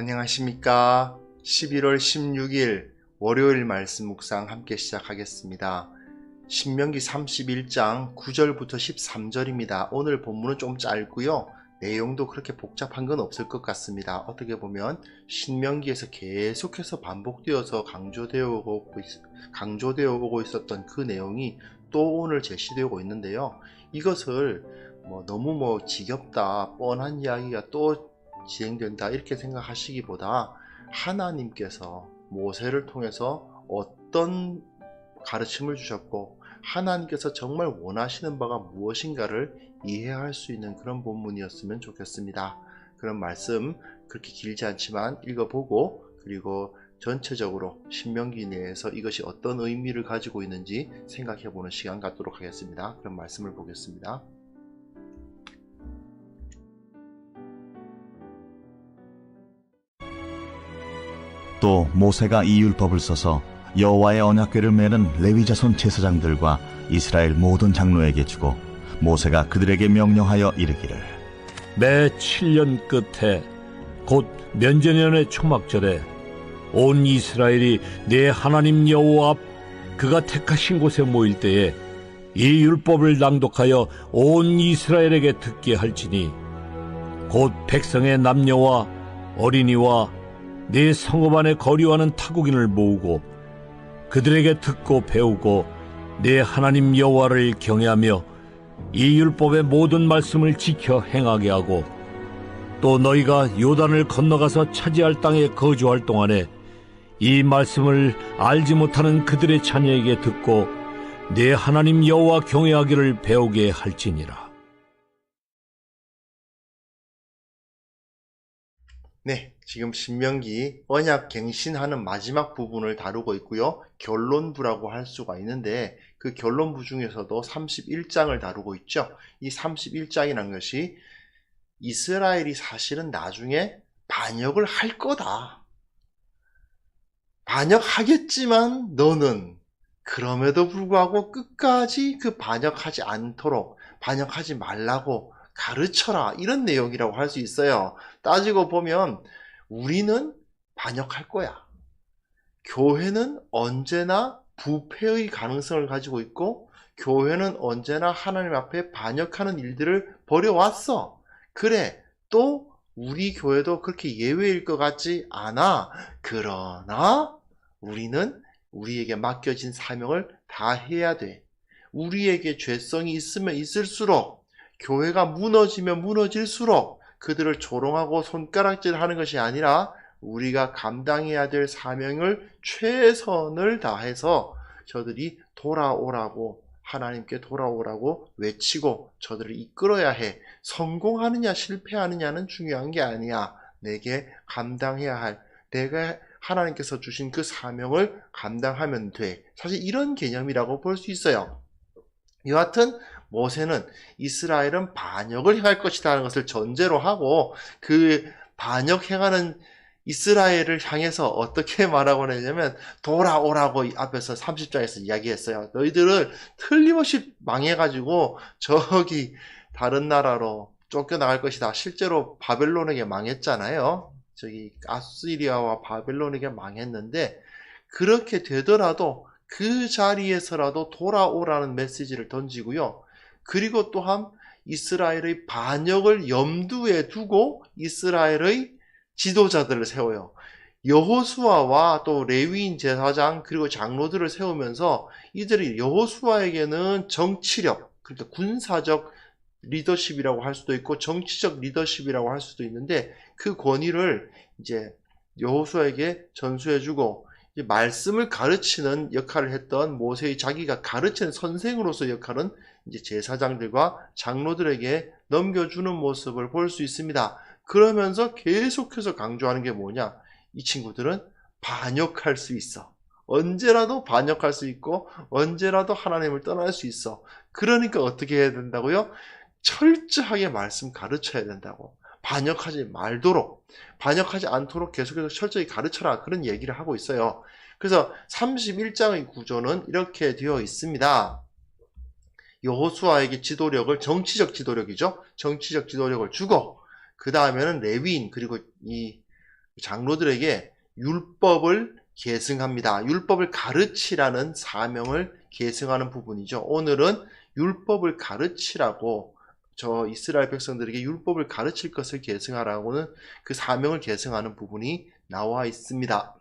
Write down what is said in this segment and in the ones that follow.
안녕하십니까. 11월 16일 월요일 말씀 묵상 함께 시작하겠습니다. 신명기 31장 9절부터 13절입니다. 오늘 본문은 좀 짧고요. 내용도 그렇게 복잡한 건 없을 것 같습니다. 어떻게 보면 신명기에서 계속해서 반복되어서 강조되어 오고, 있- 강조되어 오고 있었던 그 내용이 또 오늘 제시되고 있는데요. 이것을 뭐 너무 뭐 지겹다, 뻔한 이야기가 또 진행된다 이렇게 생각하시기보다 하나님께서 모세를 통해서 어떤 가르침을 주셨고 하나님께서 정말 원하시는 바가 무엇인가를 이해할 수 있는 그런 본문이었으면 좋겠습니다. 그런 말씀 그렇게 길지 않지만 읽어보고 그리고 전체적으로 신명기 내에서 이것이 어떤 의미를 가지고 있는지 생각해 보는 시간 갖도록 하겠습니다. 그런 말씀을 보겠습니다. 또 모세가 이 율법을 써서 여호와의 언약궤를 메는 레위 자손 제사장들과 이스라엘 모든 장로에게 주고 모세가 그들에게 명령하여 이르기를. 매 7년 끝에 곧 면제년의 초막절에 온 이스라엘이 내 하나님 여호와 앞 그가 택하신 곳에 모일 때에 이 율법을 낭독하여 온 이스라엘에게 듣게 할지니 곧 백성의 남녀와 어린이와 내 성읍 안에 거류하는 타국인을 모으고 그들에게 듣고 배우고 내 하나님 여호와를 경외하며 이 율법의 모든 말씀을 지켜 행하게 하고 또 너희가 요단을 건너가서 차지할 땅에 거주할 동안에 이 말씀을 알지 못하는 그들의 자녀에게 듣고 내 하나님 여호와 경외하기를 배우게 할지니라. 네, 지금 신명기 언약 갱신하는 마지막 부분을 다루고 있고요. 결론부라고 할 수가 있는데 그 결론부 중에서도 31장을 다루고 있죠. 이 31장이라는 것이 이스라엘이 사실은 나중에 반역을 할 거다. 반역하겠지만 너는 그럼에도 불구하고 끝까지 그 반역하지 않도록 반역하지 말라고 가르쳐라. 이런 내용이라고 할 수 있어요. 따지고 보면 우리는 반역할 거야. 교회는 언제나 부패의 가능성을 가지고 있고 교회는 언제나 하나님 앞에 반역하는 일들을 벌여왔어. 그래. 또 우리 교회도 그렇게 예외일 것 같지 않아. 그러나 우리는 우리에게 맡겨진 사명을 다 해야 돼. 우리에게 죄성이 있으면 있을수록 교회가 무너지면 무너질수록 그들을 조롱하고 손가락질 하는 것이 아니라 우리가 감당해야 될 사명을 최선을 다해서 저들이 돌아오라고 하나님께 돌아오라고 외치고 저들을 이끌어야 해. 성공하느냐 실패하느냐는 중요한 게 아니야. 내게 감당해야 할 내가 하나님께서 주신 그 사명을 감당하면 돼. 사실 이런 개념이라고 볼 수 있어요. 여하튼 모세는 이스라엘은 반역을 행할 것이라는 것을 전제로 하고 그 반역 행하는 이스라엘을 향해서 어떻게 말하고 하냐면 돌아오라고 앞에서 30장에서 이야기했어요. 너희들을 틀림없이 망해가지고 저기 다른 나라로 쫓겨나갈 것이다. 실제로 바벨론에게 망했잖아요. 저기 아스리아와 바벨론에게 망했는데 그렇게 되더라도 그 자리에서라도 돌아오라는 메시지를 던지고요. 그리고 또한 이스라엘의 반역을 염두에 두고 이스라엘의 지도자들을 세워요. 여호수아와 또 레위인 제사장 그리고 장로들을 세우면서 이들이 여호수아에게는 정치력 그러니까 군사적 리더십이라고 할 수도 있고 정치적 리더십이라고 할 수도 있는데 그 권위를 이제 여호수아에게 전수해주고 말씀을 가르치는 역할을 했던 모세의 자기가 가르치는 선생으로서 역할은 이제 제사장들과 장로들에게 넘겨주는 모습을 볼 수 있습니다. 그러면서 계속해서 강조하는 게 뭐냐? 이 친구들은 반역할 수 있어. 언제라도 반역할 수 있고 언제라도 하나님을 떠날 수 있어. 그러니까 어떻게 해야 된다고요? 철저하게 말씀 가르쳐야 된다고. 반역하지 말도록, 반역하지 않도록 계속해서 철저히 가르쳐라. 그런 얘기를 하고 있어요. 그래서 31장의 구조는 이렇게 되어 있습니다. 여호수아에게 지도력을 정치적 지도력이죠. 정치적 지도력을 주고 그 다음에는 레위인 그리고 이 장로들에게 율법을 계승합니다. 율법을 가르치라는 사명을 계승하는 부분이죠. 오늘은 율법을 가르치라고 저 이스라엘 백성들에게 율법을 가르칠 것을 계승하라고는 그 사명을 계승하는 부분이 나와 있습니다.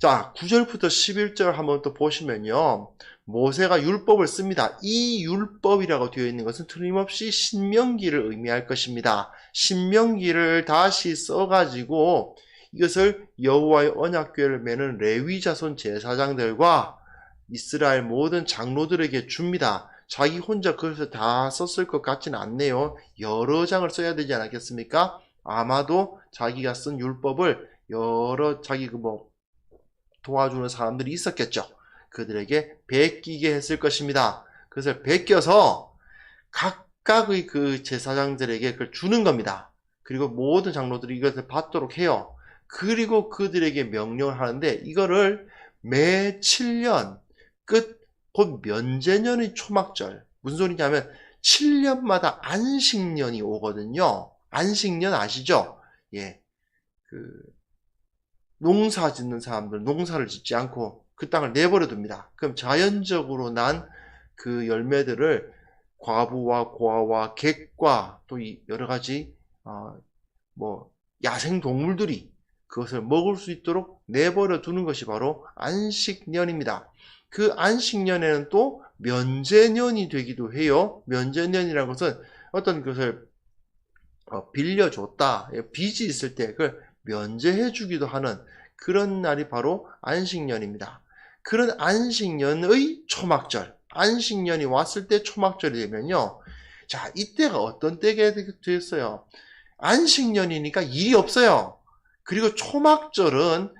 자, 9절부터 11절 한번 또 보시면요. 모세가 율법을 씁니다. 이 율법이라고 되어 있는 것은 틀림없이 신명기를 의미할 것입니다. 신명기를 다시 써가지고 이것을 여호와의 언약궤를 매는 레위 자손 제사장들과 이스라엘 모든 장로들에게 줍니다. 자기 혼자 그것을 다 썼을 것 같지는 않네요. 여러 장을 써야 되지 않았겠습니까? 아마도 자기가 쓴 율법을 여러 자기 그뭐 도와주는 사람들이 있었겠죠. 그들에게 베끼게 했을 것입니다. 그것을 베껴서 각각의 그 제사장들에게 그걸 주는 겁니다. 그리고 모든 장로들이 이것을 받도록 해요. 그리고 그들에게 명령을 하는데 이거를 매 7년 끝 곧 면제년의 초막절 무슨 소리냐면 7년마다 안식년이 오거든요. 안식년 아시죠? 예. 그 농사 짓는 사람들 농사를 짓지 않고 그 땅을 내버려 둡니다. 그럼 자연적으로 난 그 열매들을 과부와 고아와 객과 또이 여러 가지 어, 뭐 야생 동물들이 그것을 먹을 수 있도록 내버려 두는 것이 바로 안식년입니다. 그 안식년에는 또 면제년이 되기도 해요. 면제년이라는 것은 어떤 것을 어, 빌려줬다. 빚이 있을 때 그걸 면제해 주기도 하는 그런 날이 바로 안식년입니다. 그런 안식년의 초막절, 안식년이 왔을 때 초막절이 되면요. 자, 이때가 어떤 때가 되었어요? 안식년이니까 일이 없어요. 그리고 초막절은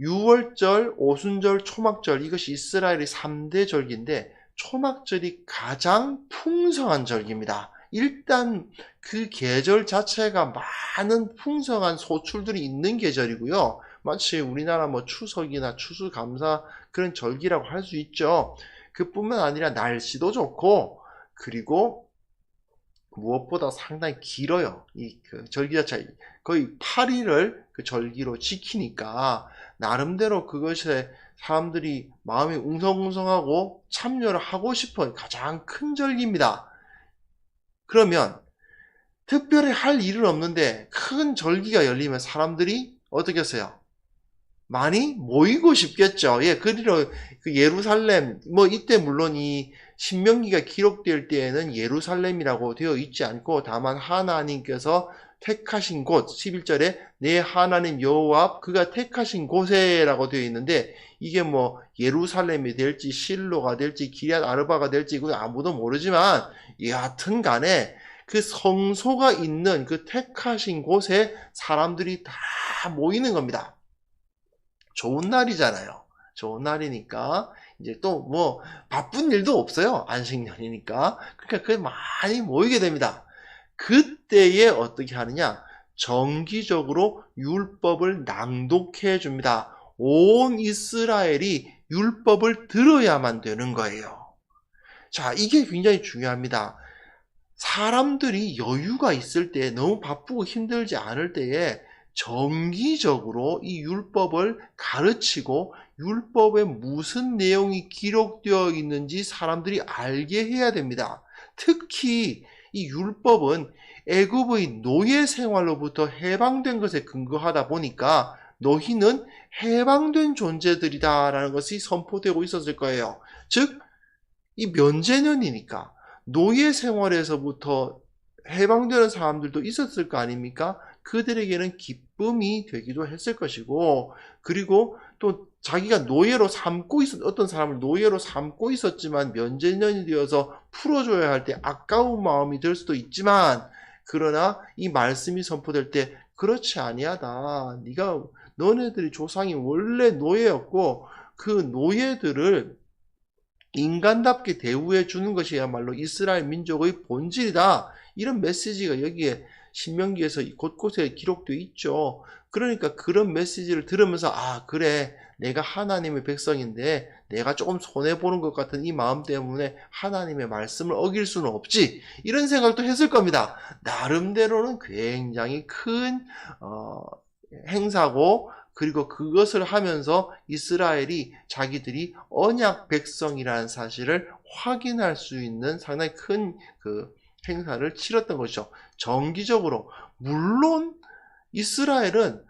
6월절, 오순절, 초막절 이것이 이스라엘의 3대 절기인데 초막절이 가장 풍성한 절기입니다. 일단 그 계절 자체가 많은 풍성한 소출들이 있는 계절이고요. 마치 우리나라 뭐 추석이나 추수감사 그런 절기라고 할 수 있죠. 그뿐만 아니라 날씨도 좋고 그리고 무엇보다 상당히 길어요. 이 그 절기 자체 거의 8일을 그 절기로 지키니까 나름대로 그것에 사람들이 마음이 웅성웅성하고 참여를 하고 싶은 가장 큰 절기입니다. 그러면 특별히 할 일은 없는데 큰 절기가 열리면 사람들이 어떻게 했어요? 많이 모이고 싶겠죠. 예, 그리로 그 예루살렘 뭐 이때 물론 이 신명기가 기록될 때에는 예루살렘이라고 되어 있지 않고 다만 하나님께서 택하신 곳 11절에 내 하나님 여호와 앞 그가 택하신 곳에라고 되어 있는데 이게 뭐 예루살렘이 될지 실로가 될지 기리앗 아르바가 될지 그건 아무도 모르지만 여하튼 간에 그 성소가 있는 그 택하신 곳에 사람들이 다 모이는 겁니다. 좋은 날이잖아요. 좋은 날이니까 이제 또 뭐 바쁜 일도 없어요. 안식년이니까. 그러니까 그 많이 모이게 됩니다. 그때에 어떻게 하느냐? 정기적으로 율법을 낭독해 줍니다. 온 이스라엘이 율법을 들어야만 되는 거예요. 자, 이게 굉장히 중요합니다. 사람들이 여유가 있을 때, 너무 바쁘고 힘들지 않을 때에 정기적으로 이 율법을 가르치고 율법에 무슨 내용이 기록되어 있는지 사람들이 알게 해야 됩니다. 특히 이 율법은 애굽의 노예 생활로부터 해방된 것에 근거하다 보니까 너희는 해방된 존재들이다라는 것이 선포되고 있었을 거예요. 즉, 이 면제년이니까 노예 생활에서부터 해방되는 사람들도 있었을 거 아닙니까? 그들에게는 기쁨이 되기도 했을 것이고, 그리고 또 자기가 노예로 삼고 있었, 어떤 사람을 노예로 삼고 있었지만 면제년이 되어서 풀어줘야 할 때 아까운 마음이 들 수도 있지만, 그러나 이 말씀이 선포될 때 그렇지 아니하다. 네가 너네들이 조상이 원래 노예였고 그 노예들을 인간답게 대우해 주는 것이야말로 이스라엘 민족의 본질이다. 이런 메시지가 여기에 신명기에서 곳곳에 기록되어 있죠. 그러니까 그런 메시지를 들으면서 아 그래 내가 하나님의 백성인데 내가 조금 손해 보는 것 같은 이 마음 때문에 하나님의 말씀을 어길 수는 없지 이런 생각도 했을 겁니다. 나름대로는 굉장히 큰 어, 행사고 그리고 그것을 하면서 이스라엘이 자기들이 언약 백성이라는 사실을 확인할 수 있는 상당히 큰 그 행사를 치렀던 것이죠. 정기적으로 물론 이스라엘은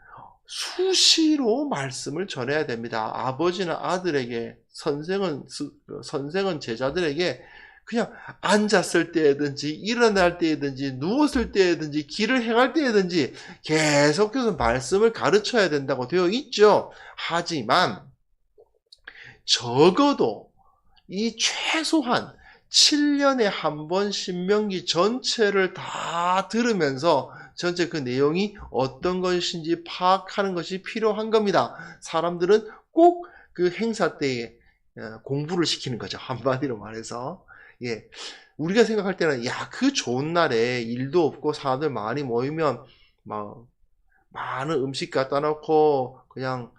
수시로 말씀을 전해야 됩니다. 아버지는 아들에게, 선생은 스- 그 선생은 제자들에게 그냥 앉았을 때든지 일어날 때든지 누웠을 때든지 길을 행할 때든지 계속해서 말씀을 가르쳐야 된다고 되어 있죠. 하지만 적어도 이 최소한 7년에 한 번 신명기 전체를 다 들으면서 전체 그 내용이 어떤 것인지 파악하는 것이 필요한 겁니다. 사람들은 꼭 그 행사 때에 어, 공부를 시키는 거죠. 한마디로 말해서. 예. 우리가 생각할 때는, 야, 그 좋은 날에 일도 없고 사람들 많이 모이면, 막, 많은 음식 갖다 놓고, 그냥,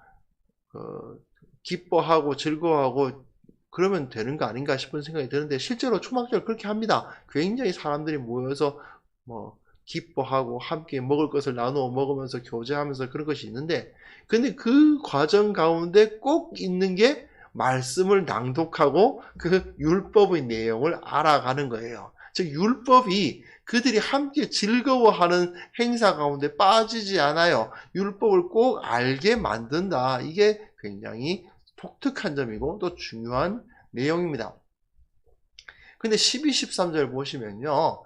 어, 기뻐하고 즐거워하고, 그러면 되는 거 아닌가 싶은 생각이 드는데, 실제로 초막절 그렇게 합니다. 굉장히 사람들이 모여서, 뭐, 기뻐하고, 함께 먹을 것을 나누어 먹으면서 교제하면서 그런 것이 있는데, 근데 그 과정 가운데 꼭 있는 게, 말씀을 낭독하고 그 율법의 내용을 알아가는 거예요. 즉 율법이 그들이 함께 즐거워하는 행사 가운데 빠지지 않아요. 율법을 꼭 알게 만든다. 이게 굉장히 독특한 점이고 또 중요한 내용입니다. 근데 12, 13절 보시면요.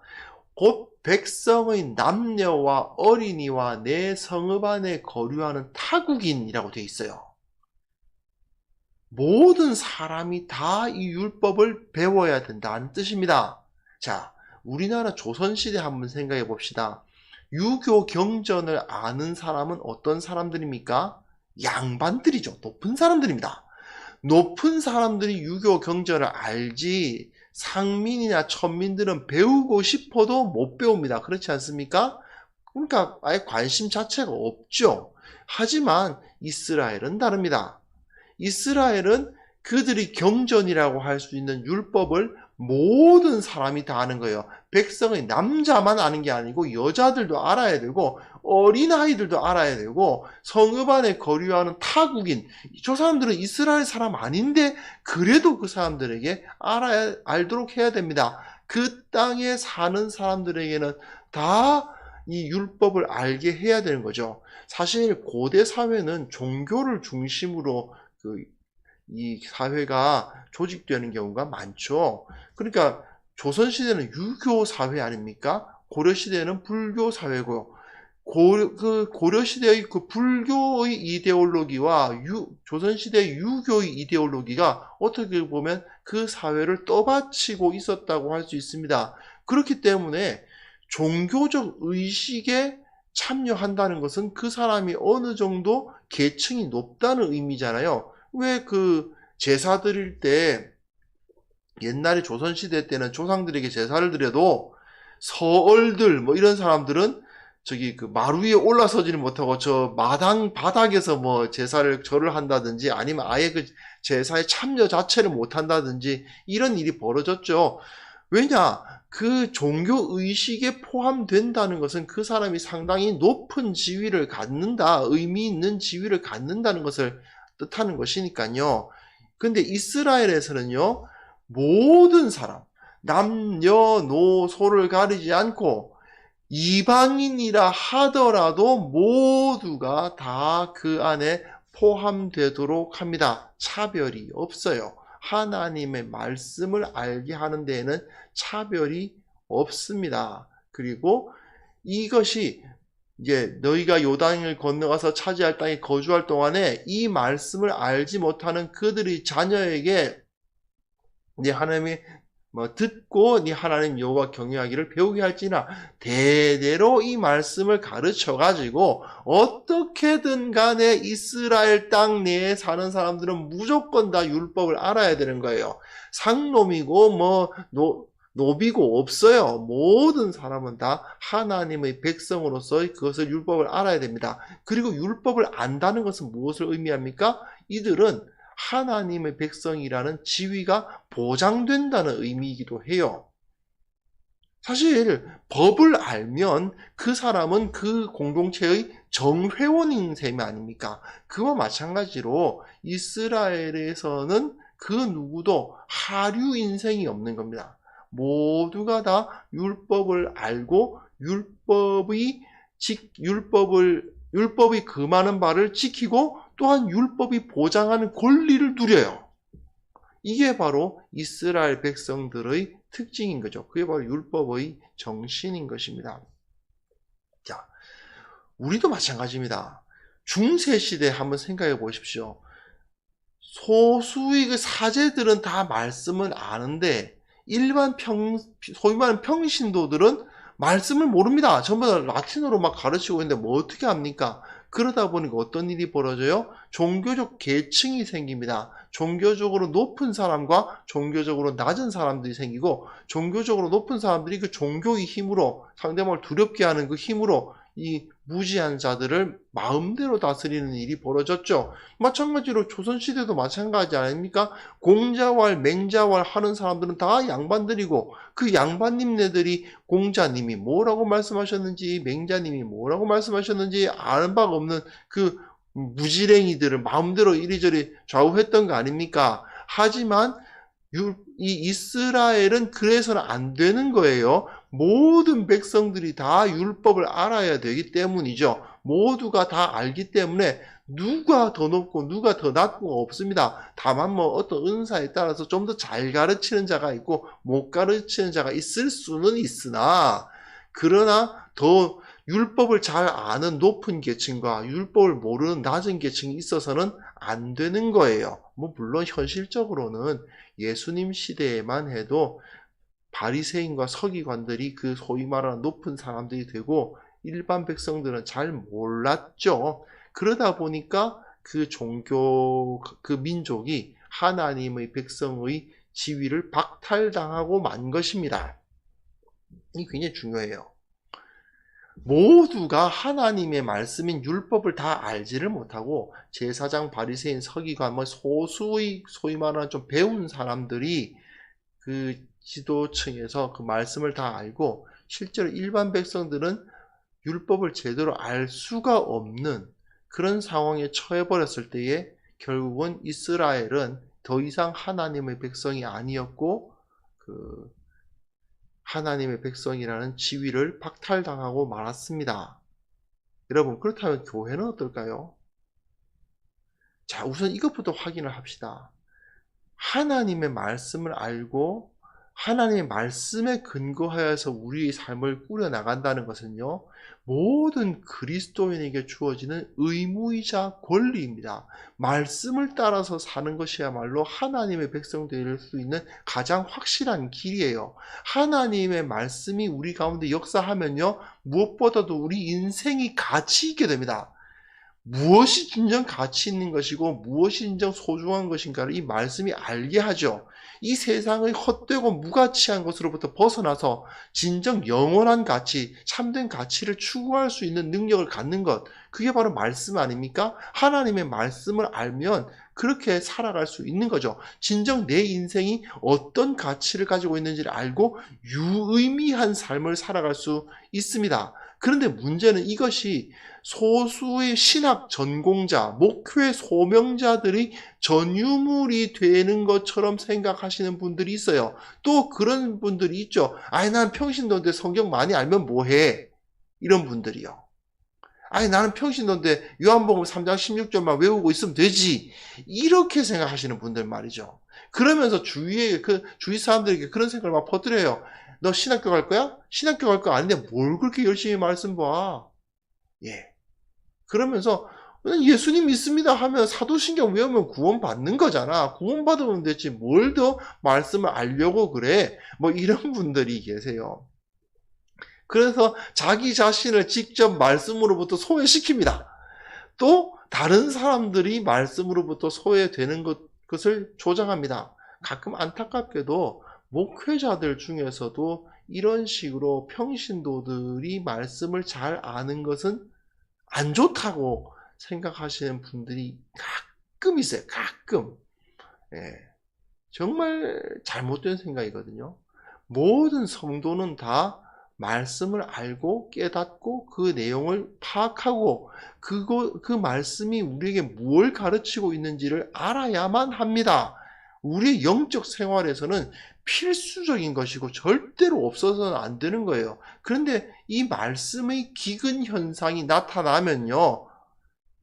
곧 백성의 남녀와 어린이와 내 성읍 안에 거류하는 타국인이라고 되어 있어요. 모든 사람이 다 이 율법을 배워야 된다는 뜻입니다. 자, 우리나라 조선시대 한번 생각해 봅시다. 유교 경전을 아는 사람은 어떤 사람들입니까? 양반들이죠. 높은 사람들입니다. 높은 사람들이 유교 경전을 알지 상민이나 천민들은 배우고 싶어도 못 배웁니다. 그렇지 않습니까? 그러니까 아예 관심 자체가 없죠. 하지만 이스라엘은 다릅니다. 이스라엘은 그들이 경전이라고 할 수 있는 율법을 모든 사람이 다 아는 거예요. 백성의 남자만 아는 게 아니고 여자들도 알아야 되고 어린아이들도 알아야 되고 성읍 안에 거류하는 타국인 저 사람들은 이스라엘 사람 아닌데 그래도 그 사람들에게 알아야 알도록 해야 됩니다. 그 땅에 사는 사람들에게는 다 이 율법을 알게 해야 되는 거죠. 사실 고대 사회는 종교를 중심으로 그 이 사회가 조직되는 경우가 많죠. 그러니까 조선 시대는 유교 사회 아닙니까? 고려 시대는 불교 사회고요. 고려, 그 고려 시대의 그 불교의 이데올로기와 유, 조선 시대의 유교의 이데올로기가 어떻게 보면 그 사회를 떠받치고 있었다고 할 수 있습니다. 그렇기 때문에 종교적 의식에 참여한다는 것은 그 사람이 어느 정도 계층이 높다는 의미잖아요. 왜 그 제사 드릴 때 옛날에 조선시대 때는 조상들에게 제사를 드려도 서얼들 뭐 이런 사람들은 저기 그 마루 위에 올라서지는 못하고 저 마당 바닥에서 뭐 제사를 절을 한다든지 아니면 아예 그 제사에 참여 자체를 못 한다든지 이런 일이 벌어졌죠. 왜냐? 그 종교 의식에 포함된다는 것은 그 사람이 상당히 높은 지위를 갖는다, 의미 있는 지위를 갖는다는 것을 뜻하는 것이니까요. 근데 이스라엘에서는요, 모든 사람, 남녀노소를 가리지 않고 이방인이라 하더라도 모두가 다 그 안에 포함되도록 합니다. 차별이 없어요. 하나님의 말씀을 알게 하는 데에는 차별이 없습니다. 그리고 이것이 이제 너희가 요단을 건너가서 차지할 땅에 거주할 동안에 이 말씀을 알지 못하는 그들의 자녀에게 네 하나님이 뭐 듣고 네 하나님 여호와 경외하기를 배우게 할지나 대대로 이 말씀을 가르쳐 가지고 어떻게든 간에 이스라엘 땅 내에 사는 사람들은 무조건 다 율법을 알아야 되는 거예요. 상놈이고 뭐 노, 노비고 없어요. 모든 사람은 다 하나님의 백성으로서 그것을 율법을 알아야 됩니다. 그리고 율법을 안다는 것은 무엇을 의미합니까? 이들은 하나님의 백성이라는 지위가 보장된다는 의미이기도 해요. 사실 법을 알면 그 사람은 그 공동체의 정회원인 셈이 아닙니까? 그와 마찬가지로 이스라엘에서는 그 누구도 하류 인생이 없는 겁니다. 모두가 다 율법을 알고 율법이 지, 율법을 율법이 금하는 바를 지키고 또한 율법이 보장하는 권리를 누려요. 이게 바로 이스라엘 백성들의 특징인 거죠. 그게 바로 율법의 정신인 것입니다. 자, 우리도 마찬가지입니다. 중세 시대 한번 생각해 보십시오. 소수의 그 사제들은 다 말씀을 아는데 일반 평 소위 말하는 평신도들은 말씀을 모릅니다. 전부 다 라틴어로 막 가르치고 있는데 뭐 어떻게 합니까? 그러다 보니까 어떤 일이 벌어져요? 종교적 계층이 생깁니다. 종교적으로 높은 사람과 종교적으로 낮은 사람들이 생기고 종교적으로 높은 사람들이 그 종교의 힘으로 상대방을 두렵게 하는 그 힘으로 이 무지한 자들을 마음대로 다스리는 일이 벌어졌죠. 마찬가지로 조선시대도 마찬가지 아닙니까? 공자왈, 맹자왈 하는 사람들은 다 양반들이고 그 양반님네들이 공자님이 뭐라고 말씀하셨는지 맹자님이 뭐라고 말씀하셨는지 아는 바가 없는 그 무지랭이들을 마음대로 이리저리 좌우했던 거 아닙니까? 하지만 유- 이 이스라엘은 그래서는 안 되는 거예요. 모든 백성들이 다 율법을 알아야 되기 때문이죠. 모두가 다 알기 때문에 누가 더 높고 누가 더 낮고가 없습니다. 다만 뭐 어떤 은사에 따라서 좀 더 잘 가르치는 자가 있고 못 가르치는 자가 있을 수는 있으나 그러나 더 율법을 잘 아는 높은 계층과 율법을 모르는 낮은 계층이 있어서는 안 되는 거예요. 뭐 물론 현실적으로는 예수님 시대에만 해도 바리새인과 서기관들이 그 소위 말하는 높은 사람들이 되고 일반 백성들은 잘 몰랐죠. 그러다 보니까 그 종교 그 민족이 하나님의 백성의 지위를 박탈당하고 만 것입니다. 이 굉장히 중요해요. 모두가 하나님의 말씀인 율법을 다 알지를 못하고 제사장 바리새인 서기관 뭐 소수의 소위 말하는 좀 배운 사람들이 그 지도층에서 그 말씀을 다 알고 실제로 일반 백성들은 율법을 제대로 알 수가 없는 그런 상황에 처해 버렸을 때에 결국은 이스라엘은 더 이상 하나님의 백성이 아니었고 그 하나님의 백성이라는 지위를 박탈당하고 말았습니다. 여러분, 그렇다면 교회는 어떨까요? 자, 우선 이것부터 확인을 합시다. 하나님의 말씀을 알고 하나님의 말씀에 근거하여서 우리의 삶을 꾸려 나간다는 것은요, 모든 그리스도인에게 주어지는 의무이자 권리입니다. 말씀을 따라서 사는 것이야말로 하나님의 백성 될 수 있는 가장 확실한 길이에요. 하나님의 말씀이 우리 가운데 역사하면요, 무엇보다도 우리 인생이 가치 있게 됩니다. 무엇이 진정 가치 있는 것이고 무엇이 진정 소중한 것인가를 이 말씀이 알게 하죠. 이 세상의 헛되고 무가치한 것으로부터 벗어나서 진정 영원한 가치, 참된 가치를 추구할 수 있는 능력을 갖는 것. 그게 바로 말씀 아닙니까? 하나님의 말씀을 알면 그렇게 살아갈 수 있는 거죠. 진정 내 인생이 어떤 가치를 가지고 있는지를 알고 유의미한 삶을 살아갈 수 있습니다. 그런데 문제는 이것이 소수의 신학 전공자, 목회 소명자들이 전유물이 되는 것처럼 생각하시는 분들이 있어요. 또 그런 분들이 있죠. 아니, 난 평신도인데 성경 많이 알면 뭐해? 이런 분들이요. 아니, 나는 평신도인데 요한복음 3장 16절만 외우고 있으면 되지. 이렇게 생각하시는 분들 말이죠. 그러면서 주위에, 그, 주위 사람들에게 그런 생각을 막 퍼뜨려요. 너 신학교 갈 거야? 신학교 갈 거 아닌데 뭘 그렇게 열심히 말씀 봐? 예. 그러면서 예수님 믿습니다 하면 사도신경 외우면 구원 받는 거잖아. 구원 받으면 됐지. 뭘 더 말씀을 알려고 그래? 뭐 이런 분들이 계세요. 그래서 자기 자신을 직접 말씀으로부터 소외시킵니다. 또 다른 사람들이 말씀으로부터 소외되는 것, 것을 조장합니다. 가끔 안타깝게도 목회자들 중에서도 이런 식으로 평신도들이 말씀을 잘 아는 것은 안 좋다고 생각하시는 분들이 가끔 있어요. 가끔. 예. 정말 잘못된 생각이거든요. 모든 성도는 다 말씀을 알고 깨닫고 그 내용을 파악하고 그거 그 말씀이 우리에게 무엇을 가르치고 있는지를 알아야만 합니다. 우리의 영적 생활에서는 필수적인 것이고 절대로 없어서는 안 되는 거예요. 그런데 이 말씀의 기근 현상이 나타나면요.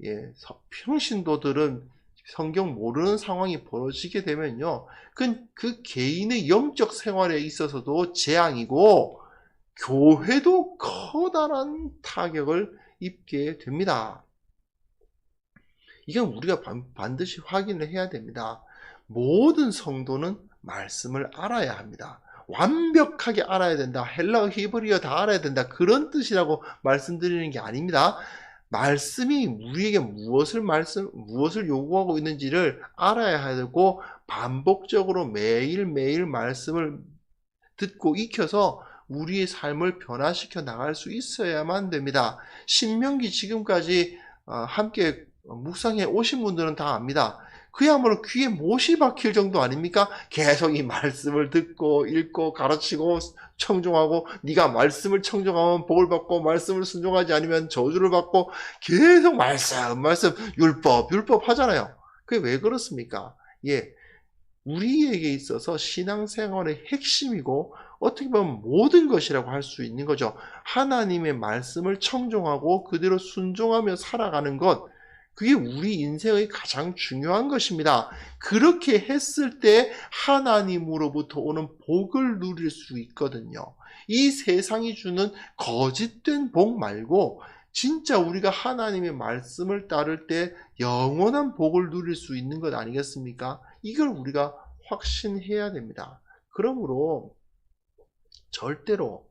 예, 서- 평신도들은 성경 모르는 상황이 벌어지게 되면요. 그, 그 개인의 영적 생활에 있어서도 재앙이고, 교회도 커다란 타격을 입게 됩니다. 이건 우리가 반, 반드시 확인을 해야 됩니다. 모든 성도는 말씀을 알아야 합니다. 완벽하게 알아야 된다. 헬라어, 히브리어 다 알아야 된다. 그런 뜻이라고 말씀드리는 게 아닙니다. 말씀이 우리에게 무엇을 말씀, 무엇을 요구하고 있는지를 알아야 되고, 반복적으로 매일매일 말씀을 듣고 익혀서 우리의 삶을 변화시켜 나갈 수 있어야만 됩니다. 신명기 지금까지 어, 함께 묵상해 오신 분들은 다 압니다. 그야말로 귀에 못이 박힐 정도 아닙니까? 계속 이 말씀을 듣고 읽고 가르치고 청종하고 네가 말씀을 청종하면 복을 받고 말씀을 순종하지 않으면 저주를 받고 계속 말씀 말씀 율법 율법 하잖아요. 그게 왜 그렇습니까? 예. 우리에게 있어서 신앙생활의 핵심이고 어떻게 보면 모든 것이라고 할 수 있는 거죠. 하나님의 말씀을 청종하고 그대로 순종하며 살아가는 것, 그게 우리 인생의 가장 중요한 것입니다. 그렇게 했을 때 하나님으로부터 오는 복을 누릴 수 있거든요. 이 세상이 주는 거짓된 복 말고 진짜 우리가 하나님의 말씀을 따를 때 영원한 복을 누릴 수 있는 것 아니겠습니까? 이걸 우리가 확신해야 됩니다. 그러므로 절대로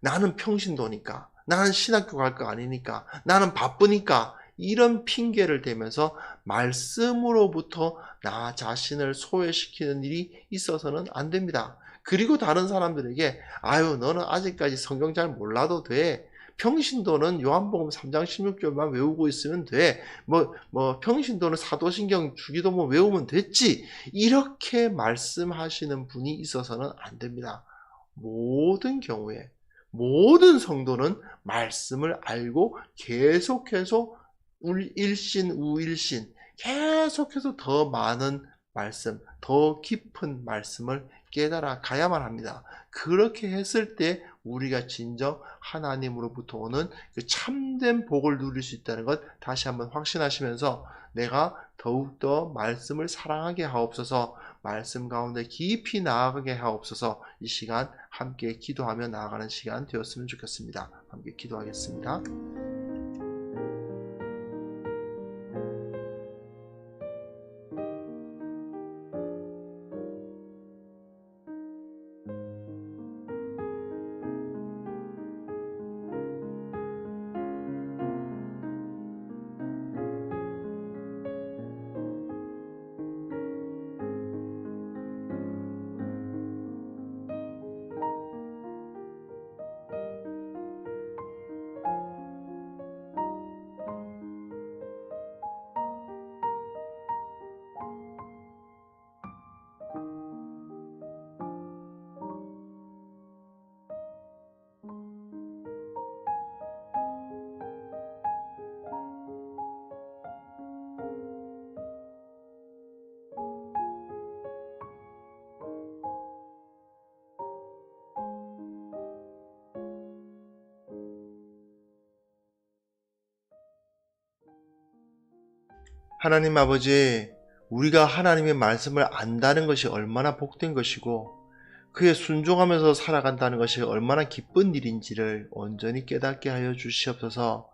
나는 평신도니까, 나는 신학교 갈 거 아니니까, 나는 바쁘니까, 이런 핑계를 대면서 말씀으로부터 나 자신을 소외시키는 일이 있어서는 안 됩니다. 그리고 다른 사람들에게, 아유, 너는 아직까지 성경 잘 몰라도 돼. 평신도는 요한복음 3장 16절만 외우고 있으면 돼. 뭐, 뭐, 평신도는 사도신경 주기도문 외우면 됐지. 이렇게 말씀하시는 분이 있어서는 안 됩니다. 모든 경우에, 모든 성도는 말씀을 알고 계속해서 울- 일신, 우일신, 계속해서 더 많은 말씀, 더 깊은 말씀을 깨달아 가야만 합니다. 그렇게 했을 때 우리가 진정 하나님으로부터 오는 그 참된 복을 누릴 수 있다는 것 다시 한번 확신하시면서 내가 더욱더 말씀을 사랑하게 하옵소서 말씀 가운데 깊이 나아가게 하옵소서 이 시간 함께 기도하며 나아가는 시간 되었으면 좋겠습니다. 함께 기도하겠습니다. 하나님 아버지, 우리가 하나님의 말씀을 안다는 것이 얼마나 복된 것이고, 그에 순종하면서 살아간다는 것이 얼마나 기쁜 일인지를 온전히 깨닫게 하여 주시옵소서,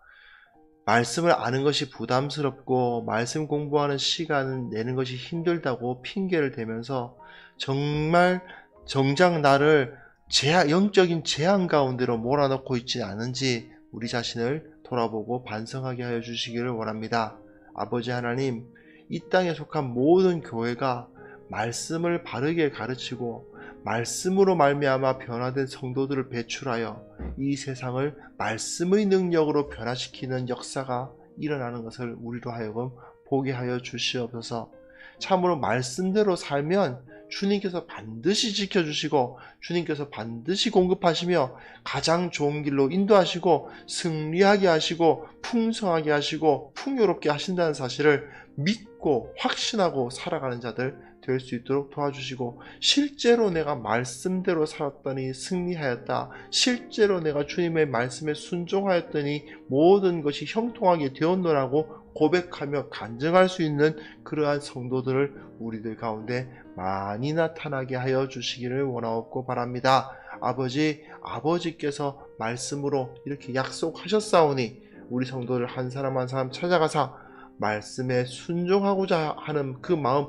말씀을 아는 것이 부담스럽고, 말씀 공부하는 시간 내는 것이 힘들다고 핑계를 대면서, 정말 정작 나를 제한, 영적인 재앙 가운데로 몰아넣고 있지 않은지, 우리 자신을 돌아보고 반성하게 하여 주시기를 원합니다. 아버지 하나님, 이 땅에 속한 모든 교회가 말씀을 바르게 가르치고 말씀으로 말미암아 변화된 성도들을 배출하여 이 세상을 말씀의 능력으로 변화시키는 역사가 일어나는 것을 우리로 하여금 보게 하여 주시옵소서. 참으로 말씀대로 살면 주님께서 반드시 지켜주시고 주님께서 반드시 공급하시며 가장 좋은 길로 인도하시고 승리하게 하시고 풍성하게 하시고 풍요롭게 하신다는 사실을 믿고 확신하고 살아가는 자들 될 수 있도록 도와주시고 실제로 내가 말씀대로 살았더니 승리하였다. 실제로 내가 주님의 말씀에 순종하였더니 모든 것이 형통하게 되었노라고 고백하며 간증할 수 있는 그러한 성도들을 우리들 가운데 많이 나타나게 하여 주시기를 원하옵고 바랍니다. 아버지, 아버지께서 말씀으로 이렇게 약속하셨사오니 우리 성도들 한 사람 한 사람 찾아가사 말씀에 순종하고자 하는 그 마음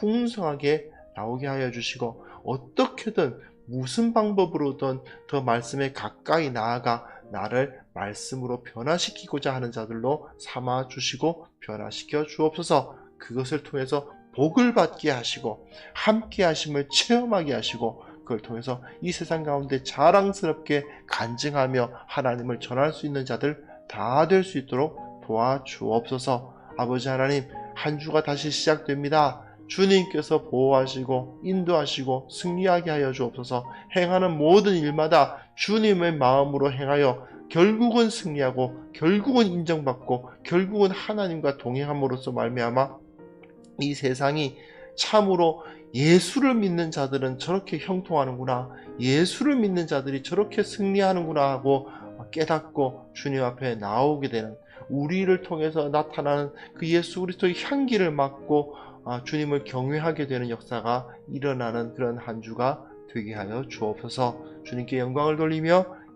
풍성하게 나오게 하여 주시고 어떻게든 무슨 방법으로든 더 말씀에 가까이 나아가 나를 말씀으로 변화시키고자 하는 자들로 삼아 주시고 변화시켜 주옵소서. 그것을 통해서 복을 받게 하시고 함께 하심을 체험하게 하시고 그걸 통해서 이 세상 가운데 자랑스럽게 간증하며 하나님을 전할 수 있는 자들 다 될 수 있도록 도와주옵소서. 아버지 하나님 한 주가 다시 시작됩니다. 주님께서 보호하시고 인도하시고 승리하게 하여 주옵소서. 행하는 모든 일마다 주님의 마음으로 행하여 결국은 승리하고 결국은 인정받고 결국은 하나님과 동행함으로써 말미암아 이 세상이 참으로 예수를 믿는 자들은 저렇게 형통하는구나 예수를 믿는 자들이 저렇게 승리하는구나 하고 깨닫고 주님 앞에 나오게 되는 우리를 통해서 나타나는 그 예수 그리스도의 향기를 맡고 아, 주님을 경외하게 되는 역사가 일어나는 그런 한 주가 되게 하여 주옵소서. 주님께 영광을 돌리며